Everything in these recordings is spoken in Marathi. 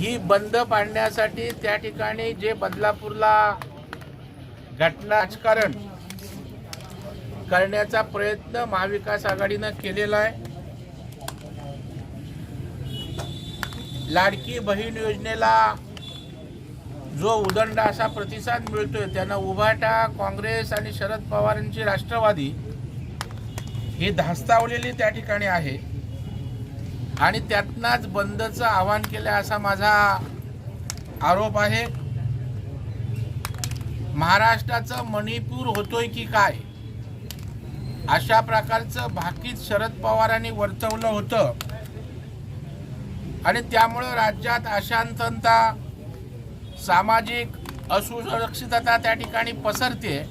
ही बंद पाडण्यासाठी त्या ठिकाणी जे बदलापूरला घटना राजकारण करण्याचा प्रयत्न महाविकास आघाडीनं केलेला आहे. लाडकी बहीण योजनेला जो उदंड असा प्रतिसाद मिळतोय त्यांना उभाटा काँग्रेस आणि शरद पवारांची राष्ट्रवादी ही धास्तावलेली त्या ठिकाणी आहे. आणि त्यातनाच बंदचं आवाहन केलं असा माझा आरोप आहे. महाराष्ट्राचं मणिपूर होतोय की काय? अशा प्रकारचं भाकीत शरद पवारांनी वर्तवलं होतं. आणि त्यामुळं राज्यात अशांतता सामाजिक असुरक्षितता त्या ठिकाणी पसरते.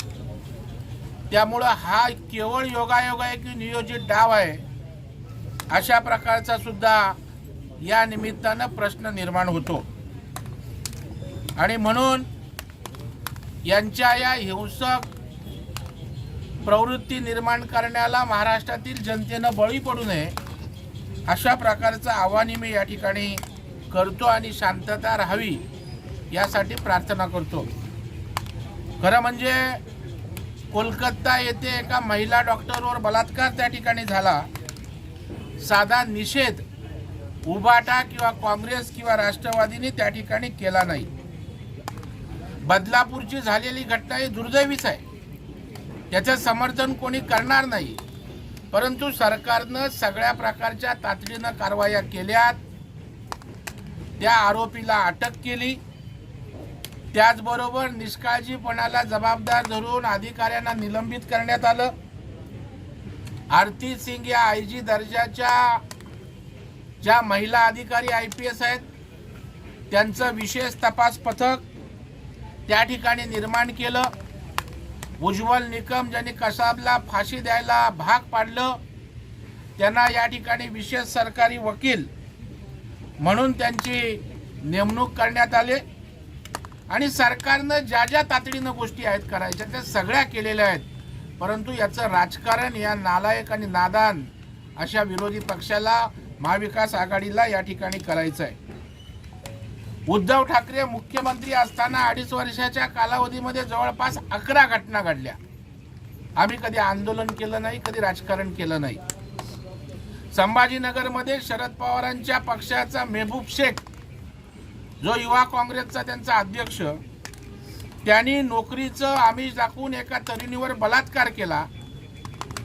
त्यामुळं हा केवळ योगायोग आहे की नियोजित डाव आहे? अशा प्रकारचा सुद्धा या निमित्तानं प्रश्न निर्माण होतो. आणि म्हणून यांच्या या हिंसक प्रवृत्ती निर्माण करण्याला महाराष्ट्रातील जनतेनं बळी पडू नये अशा प्रकारचं आव्हाने मी या ठिकाणी करतो आणि शांतता राहावी यासाठी प्रार्थना करतो. खरं म्हणजे कोलकाता येथे एका महिला डॉक्टरवर बलात्कार त्या ठिकाणी झाला. साधा निषेध उबाटा किंवा काँग्रेस किंवा राष्ट्रवादीने त्या ठिकाणी केला नाही. बदलापूरची झालेली घटना ही दुर्दैवीच आहे. त्याचं समर्थन कोणी करणार नाही. परंतु सरकारनं सगळ्या प्रकारच्या तातडीनं कारवाया केल्यात. त्या आरोपीला अटक केली. त्याचबरोबर निष्काळजीपणाला जबाबदार धरून अधिकाऱ्यांना निलंबित करण्यात आलं. आरती सिंग या आय जी दर्जाच्या ज्या महिला अधिकारी आय पी एस आहेत त्यांचं विशेष तपास पथक त्या ठिकाणी निर्माण केलं. उज्ज्वल निकम ज्यांनी कसाबला फाशी द्यायला भाग पाडलं त्यांना या ठिकाणी विशेष सरकारी वकील म्हणून त्यांची नेमणूक करण्यात आली. आणि सरकारनं ज्या ज्या तातडीनं गोष्टी आहेत करायच्या त्या सगळ्या केलेल्या आहेत. परंतु याचं राजकारण या नालायक आणि नादान अशा विरोधी पक्षाला महाविकास आघाडीला या ठिकाणी करायचं आहे उद्धव ठाकरे मुख्यमंत्री असताना अडीच वर्षाच्या कालावधीमध्ये जवळपास अकरा घटना घडल्या. आम्ही कधी आंदोलन केलं नाही कधी राजकारण केलं नाही. संभाजीनगरमध्ये शरद पवारांच्या पक्षाचा मेहबूब शेख जो युवा काँग्रेसचा त्यांचा अध्यक्ष त्यांनी नोकरीचं आमिष दाखवून एका तरुणीवर बलात्कार केला.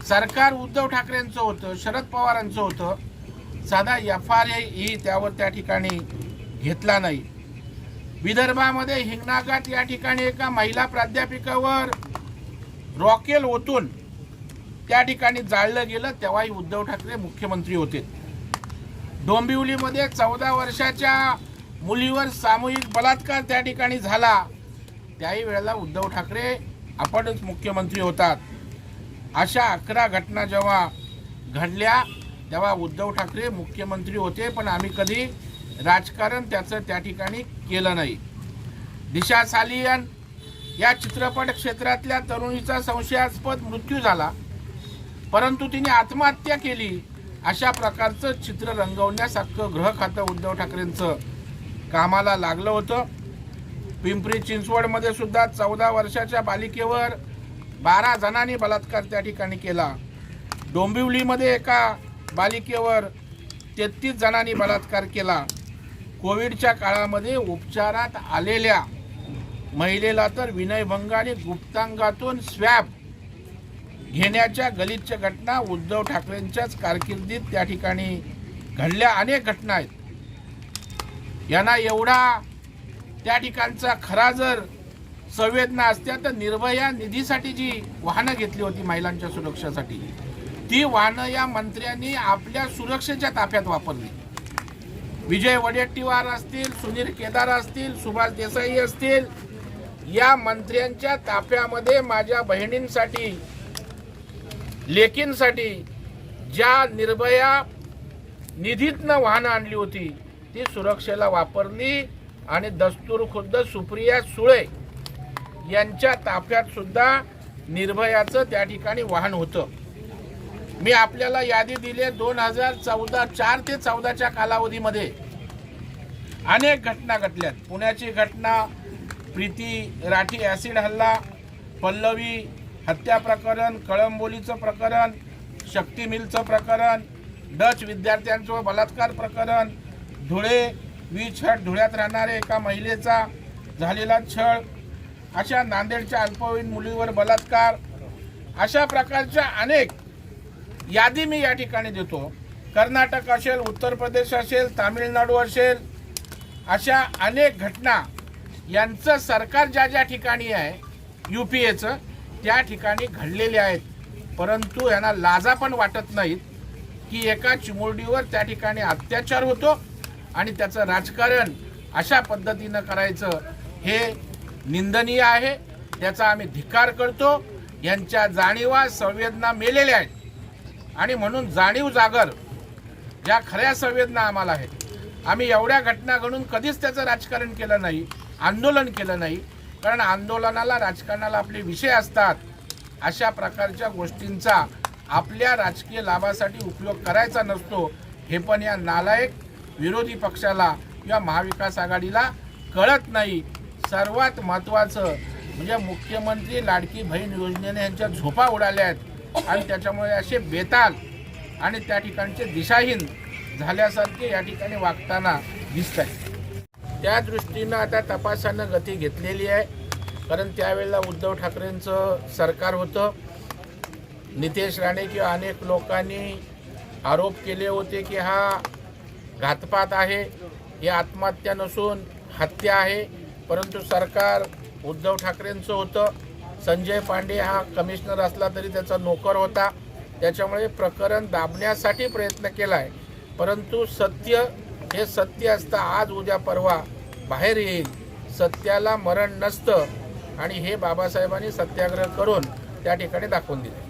सरकार उद्धव ठाकरेंचं होतं शरद पवारांचं होतं. साधा एफ आर ही त्यावर त्या ठिकाणी घेतला नाही. विदर्भामध्ये हिंगणाघाट या ठिकाणी एका महिला प्राध्यापिकावर रॉकेल ओतून त्या ठिकाणी जाळलं गेलं तेव्हाही उद्धव ठाकरे मुख्यमंत्री होते. डोंबिवलीमध्ये चौदा वर्षाच्या मुलीवर सामूहिक बलात्कार त्या ठिकाणी झाला. त्याही वेळेला उद्धव ठाकरे आपणच मुख्यमंत्री होतात. अशा अकरा घटना जेव्हा घडल्या तेव्हा उद्धव ठाकरे मुख्यमंत्री होते पण आम्ही कधी राजकारण त्याचं त्या ठिकाणी केलं नाही. दिशा सालियन या चित्रपट क्षेत्रातल्या तरुणीचा संशयास्पद मृत्यू झाला. परंतु तिने आत्महत्या केली. अशा प्रकारचं चित्र रंगवण्यासारखं ग्रह गृह खातं उद्धव ठाकरेंचं कामाला लागलं होतं. पिंपरी चिंचवडमध्ये सुद्धा चौदा वर्षाच्या बालिकेवर बारा जणांनी बलात्कार त्या ठिकाणी केला. डोंबिवलीमध्ये एका बालिकेवर तेहतीस जणांनी बलात्कार केला. कोविडच्या काळामध्ये उपचारात आलेल्या महिलेला तर विनयभंग आणि गुप्तांगातून स्वॅब घेण्याच्या गलिच्छ घटना उद्धव ठाकरेंच्याच कारकिर्दीत त्या ठिकाणी घडल्या. अनेक घटना आहेत. यांना एवढा त्या ठिकाणचा खरा जर संवेदना असत्या तर निर्भया निधीसाठी जी वाहनं घेतली होती महिलांच्या सुरक्षेसाठी ती वाहनं या मंत्र्यांनी आपल्या सुरक्षेच्या ताफ्यात वापरली. विजय वडेट्टीवार असतील सुनील केदार असतील सुभाष देसाई असतील या मंत्र्यांच्या ताफ्यामध्ये माझ्या बहिणींसाठी लेकींसाठी ज्या निर्भया निधीतनं वाहनं आणली होती ती सुरक्षेला वापरली. आणि दस्तूर खुद्द सुप्रिया सुळे यांच्या ताफ्यात सुद्धा निर्भयाचं त्या ठिकाणी वाहन होतं. मी आपल्याला यादी दिली दोन हजार चौदा चार ते चौदाच्या कालावधीमध्ये. अनेक घटना घडल्यात पुण्याची घटना प्रीती राठी ॲसिड हल्ला पल्लवी हत्या प्रकरण कळंबोलीचं प्रकरण शक्ती मिलचं प्रकरण डच विद्यार्थ्यांचं बलात्कार प्रकरण धुळे वी छळ धुळ्यात राहणाऱ्या एका महिलेचा झालेला छळ अशा नांदेडच्या अल्पवयीन मुलीवर बलात्कार अशा प्रकारच्या अनेक यादी मी या ठिकाणी देतो. कर्नाटक असेल उत्तर प्रदेश असेल तामिळनाडू असेल अशा अनेक घटना यांचं सरकार ज्या ज्या ठिकाणी आहे यू पी एचं त्या ठिकाणी घडलेले आहेत. परंतु यांना लाजा पण वाटत नाहीत की एका चिमुरडीवर त्या ठिकाणी अत्याचार होतो. आणि त्याचं राजकारण अशा पद्धतीनं करायचं हे निंदनीय आहे. त्याचा आम्ही धिक्कार करतो. यांच्या जाणीवा संवेदना मेलेल्या आहेत. आणि म्हणून जाणीव जागर ज्या खऱ्या संवेदना आम्हाला आहेत. आम्ही एवढ्या घटना घडून कधीच त्याचं राजकारण केलं नाही आंदोलन केलं नाही. कारण आंदोलनाला राजकारणाला आपले विषय असतात. अशा प्रकारच्या गोष्टींचा आपल्या राजकीय लाभासाठी उपयोग करायचा नसतो. हे पण या नालायक विरोधी पक्षाला किंवा महाविकास आघाडीला कळत नाही. सर्वात महत्त्वाचं म्हणजे मुख्यमंत्री लाडकी बहीण योजनेने यांच्या झोपा उडाल्या आहेत. आणि त्याच्यामुळे असे बेताल आणि त्या ठिकाणचे दिशाहीन झाल्यासारखे या ठिकाणी वागताना दिसत आहे त्या दृष्टीनं आता तपासानं गती घेतलेली आहे. कारण त्यावेळेला उद्धव ठाकरेंचं सरकार होतं. नितेश राणे किंवा अनेक लोकांनी आरोप केले होते की हा घातपात आहे. ही आत्महत्या नसून हत्या आहे. परंतु सरकार उद्धव ठाकरेंचं होतं. संजय पांडे हा कमिशनर असला तरी त्याचा नोकर होता. त्याच्यामुळे प्रकरण दाबण्यासाठी प्रयत्न केला आहे परंतु सत्य हे सत्य असतं आज उद्या परवा बाहेर येईल. सत्याला मरण नसतं. आणि हे बाबासाहेबांनी सत्याग्रह करून त्या ठिकाणी दाखवून दिले